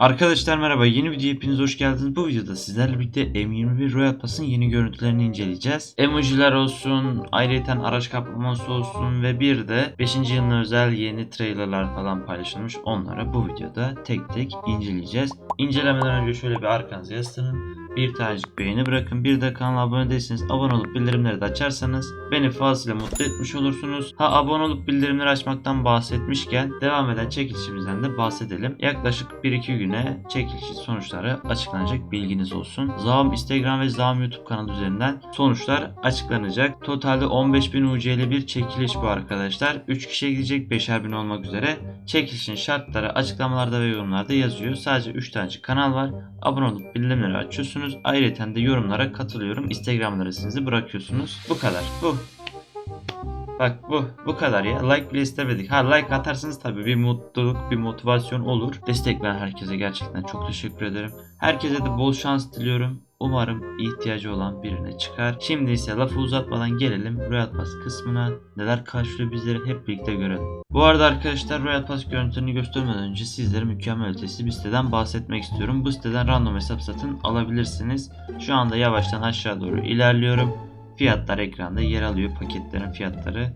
Arkadaşlar merhaba yeni videoya hepiniz hoş geldiniz. Bu videoda sizlerle birlikte M21 Royal Pass'ın yeni görüntülerini inceleyeceğiz. Emojiler olsun, ayrıca araç kaplaması olsun ve bir de 5. yılına özel yeni trailerlar falan paylaşılmış. Onları bu videoda tek tek inceleyeceğiz. İncelemeden önce şöyle bir arkanıza yaslanın. Bir tanecik beğeni bırakın. Bir de kanala abone değilseniz abone olup bildirimleri de açarsanız beni fazlasıyla mutlu etmiş olursunuz. Ha abone olup bildirimleri açmaktan bahsetmişken devam eden çekilişimizden de bahsedelim. Yaklaşık 1-2 güne çekilişin sonuçları açıklanacak bilginiz olsun. Zaum Instagram ve Zaum YouTube kanalı üzerinden sonuçlar açıklanacak. Totalde 15.000 UC'li bir çekiliş bu arkadaşlar. 3 kişiye gidecek 5'er bin olmak üzere. Çekilişin şartları açıklamalarda ve yorumlarda yazıyor. Sadece 3 tane kanal var. Abone olup bildirimleri açıyorsunuz. Ayrıca de yorumlara katılıyorum. Instagram adresinizi bırakıyorsunuz. Bu kadar. Bu. Bak bu. Bu kadar ya. Like bile istemedik. Ha like atarsanız tabii bir mutluluk, bir motivasyon olur. Destek veren herkese gerçekten çok teşekkür ederim. Herkese de bol şans diliyorum. Umarım ihtiyacı olan birine çıkar. Şimdi ise lafı uzatmadan gelelim Royal Pass kısmına. Neler karşılıyor bizleri hep birlikte görelim. Bu arada arkadaşlar Royal Pass görüntülerini göstermeden önce sizlere mükemmel ötesi bir siteden bahsetmek istiyorum. Bu siteden random hesap satın alabilirsiniz. Şu anda yavaştan aşağı doğru ilerliyorum. Fiyatlar ekranda yer alıyor paketlerin fiyatları.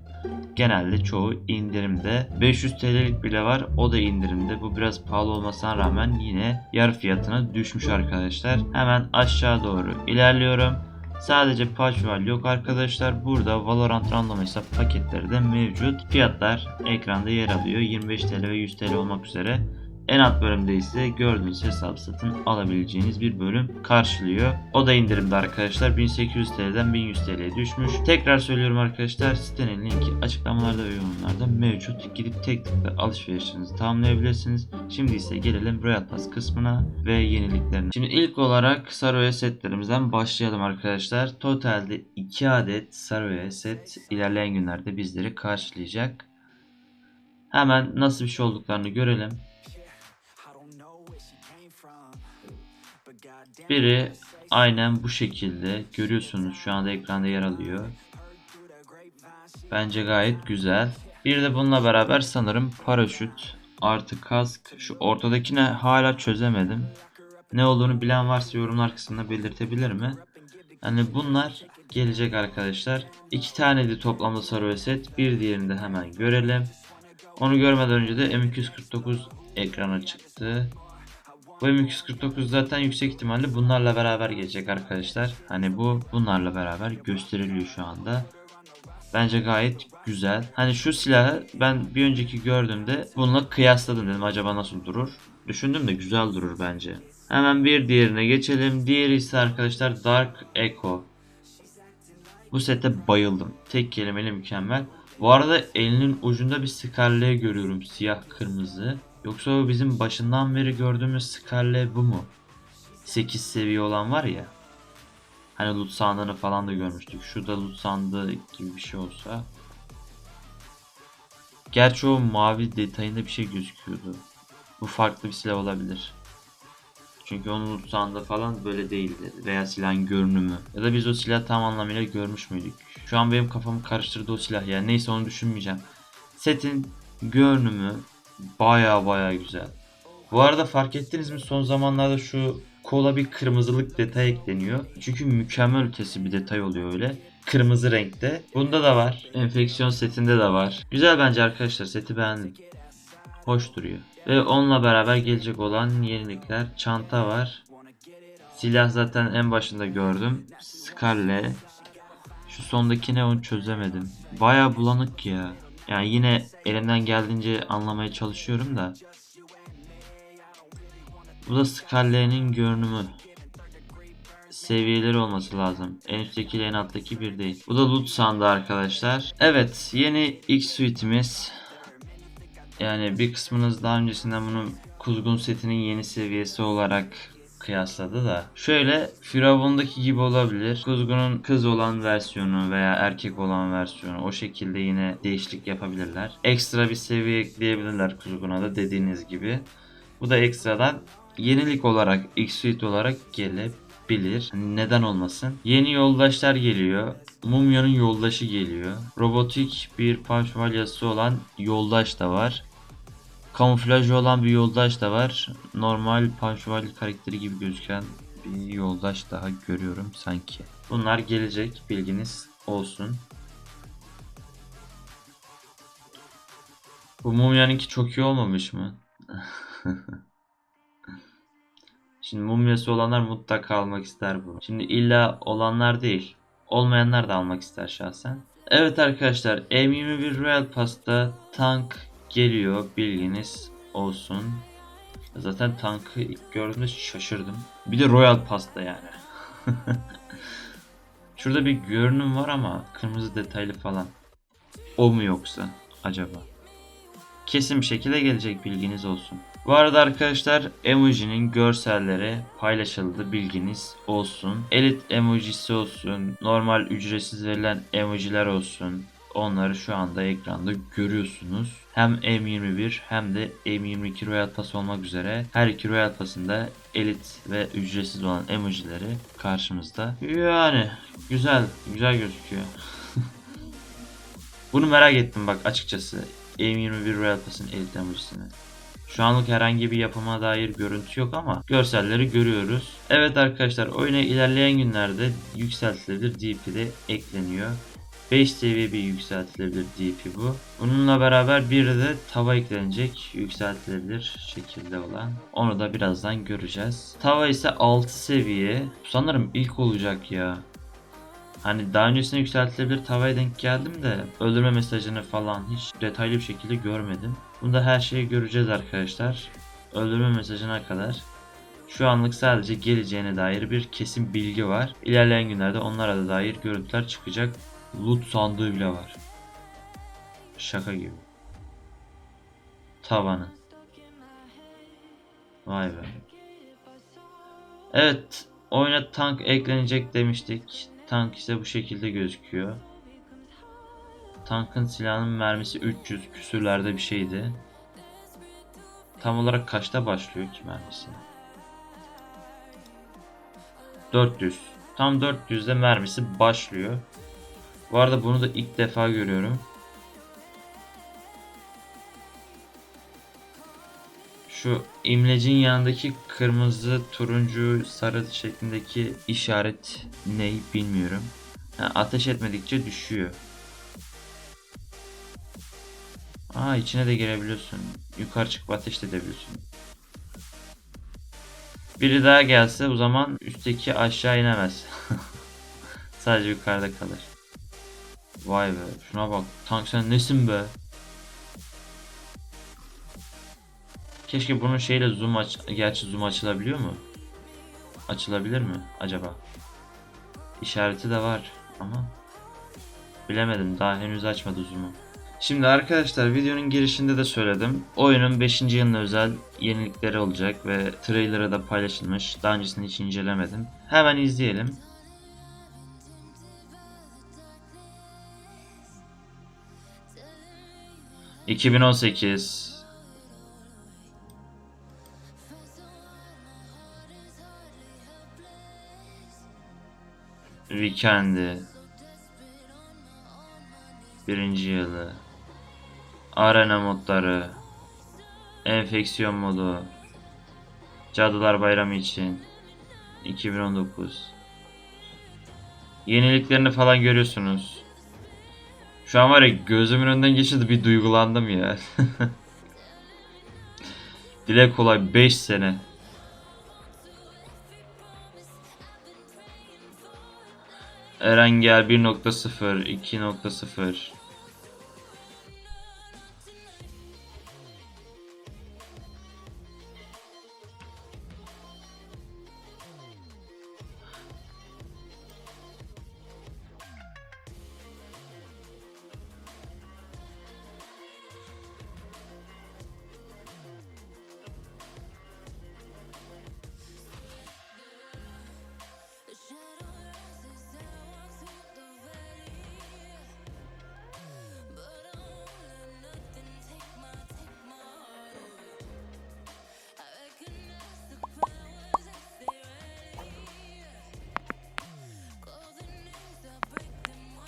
Genelde çoğu indirimde. 500 TL'lik bile var. O da indirimde. Bu biraz pahalı olmasına rağmen yine yarı fiyatına düşmüş arkadaşlar. Hemen aşağı doğru ilerliyorum. Sadece patch var yok arkadaşlar. Burada Valorant random hesap paketleri de mevcut. Fiyatlar ekranda yer alıyor. 25 TL ve 100 TL olmak üzere. En alt bölümde ise gördüğünüz hesap satın alabileceğiniz bir bölüm karşılıyor. O da indirimde arkadaşlar 1800 TL'den 1100 TL'ye düşmüş. Tekrar söylüyorum arkadaşlar sitenin linki açıklamalarda ve yorumlarda mevcut. Gidip tek tıkla alışverişinizi tamamlayabilirsiniz. Şimdi ise gelelim Royal Pass kısmına ve yeniliklerine. Şimdi ilk olarak Saroya setlerimizden başlayalım arkadaşlar. Totalde 2 adet Saroya set ilerleyen günlerde bizleri karşılayacak. Hemen nasıl bir şey olduklarını görelim. Biri aynen bu şekilde görüyorsunuz şu anda ekranda yer alıyor. Bence gayet güzel. Bir de bununla beraber sanırım paraşüt artı kask. Şu ortadakine hala çözemedim. Ne olduğunu bilen varsa yorumlar kısmında belirtebilir mi? Yani bunlar gelecek arkadaşlar. İki tane de toplamda sarı set. Bir diğerini de hemen görelim. Onu görmeden önce de M249 ekrana çıktı. Bu M249 zaten yüksek ihtimalle bunlarla beraber gelecek arkadaşlar. Hani bu bunlarla beraber gösteriliyor şu anda. Bence gayet güzel. Hani şu silahı ben bir önceki gördüğümde bununla kıyasladım dedim acaba nasıl durur. Düşündüm de güzel durur bence. Hemen bir diğerine geçelim. Diğeri ise arkadaşlar Dark Echo. Bu sete bayıldım. Tek kelimeyle mükemmel. Bu arada elinin ucunda bir Scarlet görüyorum. Siyah kırmızı. Yoksa o bizim başından beri gördüğümüz Scarlet bu mu? 8 seviye olan var ya. Hani loot sandığını falan da görmüştük. Şurada loot sandığı gibi bir şey olsa. Gerçi o mavi detayında bir şey gözüküyordu. Bu farklı bir silah olabilir. Çünkü onun loot sandığı falan böyle değildi. Veya silahın görünümü. Ya da biz o silah tam anlamıyla görmüş müydük? Şu an benim kafamı karıştırdı o silah ya. Neyse onu düşünmeyeceğim. Setin görünümü baya baya güzel. Bu arada fark ettiniz mi son zamanlarda şu kola bir kırmızılık detay ekleniyor. Çünkü mükemmel ötesi bir detay oluyor öyle. Kırmızı renkte. Bunda da var. Enfeksiyon setinde de var. Güzel bence arkadaşlar seti beğendim. Hoş duruyor. Ve onunla beraber gelecek olan yenilikler. Çanta var. Silah zaten en başında gördüm. Scarlet. Şu sondaki ne onu çözemedim. Baya bulanık ya. Yani yine elimden geldiğince anlamaya çalışıyorum da. Bu da Scarlet'in görünümü. Seviyeleri olması lazım. En üstteki ile en alttaki bir değil. Bu da loot sandığı arkadaşlar. Evet yeni X suite'imiz. Yani bir kısmınız daha öncesinden bunu Kuzgun setinin yeni seviyesi olarak kıyasladı da. Şöyle Firavun'daki gibi olabilir. Kuzgun'un kız olan versiyonu veya erkek olan versiyonu o şekilde yine değişiklik yapabilirler. Ekstra bir seviye ekleyebilirler Kuzgun'a da dediğiniz gibi. Bu da ekstradan yenilik olarak X-Suite olarak gelebilir. Hani neden olmasın? Yeni yoldaşlar geliyor. Mumya'nın yoldaşı geliyor. Robotik bir punch valyası olan yoldaş da var. Kamuflajı olan bir yoldaş da var. Normal Panşuval karakteri gibi gözüken bir yoldaş daha görüyorum sanki. Bunlar gelecek bilginiz olsun. Bu mumyanınki çok iyi olmamış mı? Şimdi mumyası olanlar mutlaka almak ister bunu. Şimdi illa olanlar değil. Olmayanlar da almak ister şahsen. Evet arkadaşlar M21 Royal Pass'ta tank geliyor bilginiz olsun. Zaten tankı ilk gördüğümde şaşırdım. Bir de Royal Pass'ta yani. Şurada bir görünüm var ama kırmızı detaylı falan. O mu yoksa acaba? Kesin bir şekilde gelecek bilginiz olsun. Bu arada arkadaşlar emojinin görselleri paylaşıldı bilginiz olsun. Elit emojisi olsun, normal ücretsiz verilen emojiler olsun. Onları şu anda ekranda görüyorsunuz. Hem M21 hem de M22 Royal Pass olmak üzere her iki Royal Pass'ın da elit ve ücretsiz olan emojileri karşımızda. Yani güzel, güzel gözüküyor. Bunu merak ettim bak açıkçası. M21 Royal Pass'ın elit emojisini. Şu anlık herhangi bir yapıma dair görüntü yok ama görselleri görüyoruz. Evet arkadaşlar oyuna ilerleyen günlerde yükseltilebilir DP de ekleniyor. 5 seviye bir yükseltilebilir DP bu. Bununla beraber bir de tava eklenecek yükseltilebilir şekilde olan. Onu da birazdan göreceğiz. Tava ise 6 seviye. Sanırım ilk olacak ya. Hani daha öncesinde yükseltilebilir tavaya denk geldim de öldürme mesajını falan hiç detaylı bir şekilde görmedim. Bunda her şeyi göreceğiz arkadaşlar. Öldürme mesajına kadar. Şu anlık sadece geleceğine dair bir kesin bilgi var. İlerleyen günlerde onlara da dair görüntüler çıkacak. Loot sandığı bile var. Şaka gibi. Tavanı. Vay be. Evet. Oyuna tank eklenecek demiştik. Tank ise bu şekilde gözüküyor. Tankın silahının mermisi 300 küsürlerde bir şeydi. Tam olarak kaçta başlıyor ki mermisi? 400. Tam 400'de mermisi başlıyor. Bu arada bunu da ilk defa görüyorum. Şu imlecin yanındaki kırmızı, turuncu, sarı şeklindeki işaret ne bilmiyorum. Ha, ateş etmedikçe düşüyor. Aa içine de girebiliyorsun. Yukarı çıkıp ateş de edebiliyorsun. Biri daha gelse o zaman üstteki aşağı inemez. Sadece yukarıda kalır. Vay be şuna bak. Tank sen nesin be? Keşke bunun şeyle zoom aç... Gerçi zoom açılabiliyor mu? Açılabilir mi acaba? İşareti de var ama bilemedim daha henüz açmadı zoom'u. Şimdi arkadaşlar videonun girişinde de söyledim. Oyunun 5. yılına özel yenilikleri olacak ve trailer'a da paylaşılmış. Daha öncesinde hiç incelemedim. Hemen izleyelim. ...2018... Weekend'i... Birinci yılı. Arena modları. Enfeksiyon modu. Cadılar Bayramı için. 2019. Yeniliklerini falan görüyorsunuz. Şu an var ya gözümün önünden geçirdi bir duygulandım ya. Dile kolay 5 sene. Erengel 1.0, 2.0.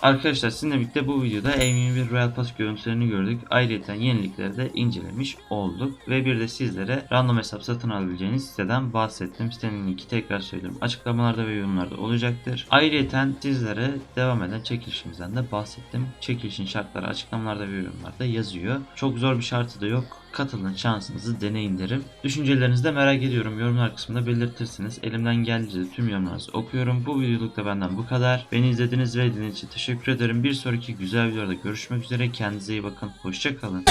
Arkadaşlar sizinle birlikte bu videoda M21 Royal Pass görüntülerini gördük. Ayrıca yenilikleri de incelemiş olduk. Ve bir de sizlere random hesap satın alabileceğiniz siteden bahsettim. Sitenin linki tekrar söylüyorum. Açıklamalarda ve yorumlarda olacaktır. Ayrıca sizlere devam eden çekilişimizden de bahsettim. Çekilişin şartları açıklamalarda ve yorumlarda yazıyor. Çok zor bir şartı da yok. Katılın şansınızı deneyin derim. Düşüncelerinizi de merak ediyorum. Yorumlar kısmında belirtirsiniz. Elimden geldiğince tüm yorumlarınızı okuyorum. Bu videoluk da benden bu kadar. Beni izlediğiniz ve dinlediğiniz için teşekkür ederim. Bir sonraki güzel videoda görüşmek üzere. Kendinize iyi bakın. Hoşçakalın.